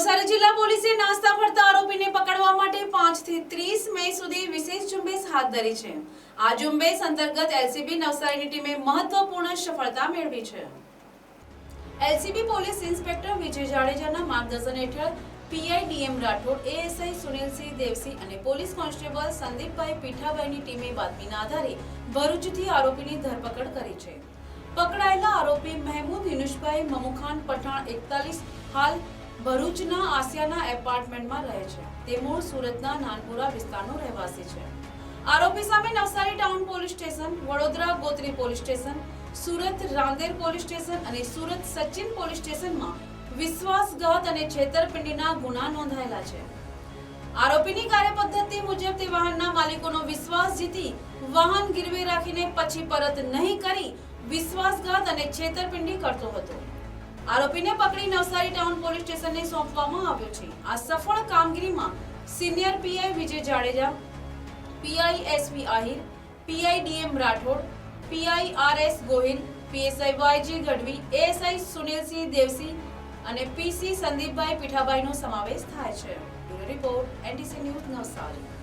નવસારી જિલ્લા પોલીસે નાસ્તા ફરતા આરોપીને પકડવા માટે 5 થી ત્રીસ મે સુધી વિશેષ ઝુંબેશ હાથ ધરી છે. આ ઝુંબેશ અંતર્ગત એલસીબી નવસારીની ટીમે મહત્વપૂર્ણ સફળતા મેળવી છે. એલસીબી પોલીસ ઇન્સ્પેક્ટર વિજય જાડેજાના માર્ગદર્શન હેઠળ PI DM Rathod, ASI Sunilsinh Devsinh અને પોલીસ કોન્સ્ટેબલ સંદીપભાઈ પીઠાભાઈની ટીમે બાતમીના આધારે ભરૂચથી આરોપીની ધરપકડ કરી છે. પકડાયેલા આરોપી મહેમૂદ યુનુસભાઈ મમુખાન પઠાણ એકતાલીસ, હાલ ભરૂચના આસિયાના એપાર્ટમેન્ટમાં રહે છે. તે મૂળ સુરતના નાનપુરા વિસ્તારનો રહેવાસી છે. આરોપી સામે Navsari town police station, Vadodara Gotri police station, Surat Rander police station અને સુરત સચિન પોલીસ સ્ટેશનમાં વિશ્વાસઘાત અને છેતરપિંડીના ગુના નોંધાયેલા છે. આરોપીની કાર્યપદ્ધતિ મુજબ તે વાહનના માલિકોનો વિશ્વાસ જીતી વાહન ગીરવે રાખીને પછી પરત નહીં કરી વિશ્વાસઘાત અને છેતરપિંડી કરતો હતો. આરોપીને પકડી નવસારી ટાઉન પોલીસ સ્ટેશનને સોંપવામાં આવ્યો છે. આ સફળ કામગીરીમાં senior PI Vijay Jadeja, PI SV Ahir, PI DM Rathod, PI R Gohil, PSI YG Gadhvi, ASI Sunilsinh Devsinh અને પીસી સંદીપભાઈ પીઠાભાઈનો સમાવેશ થાય છે. Report NTC news Navsari.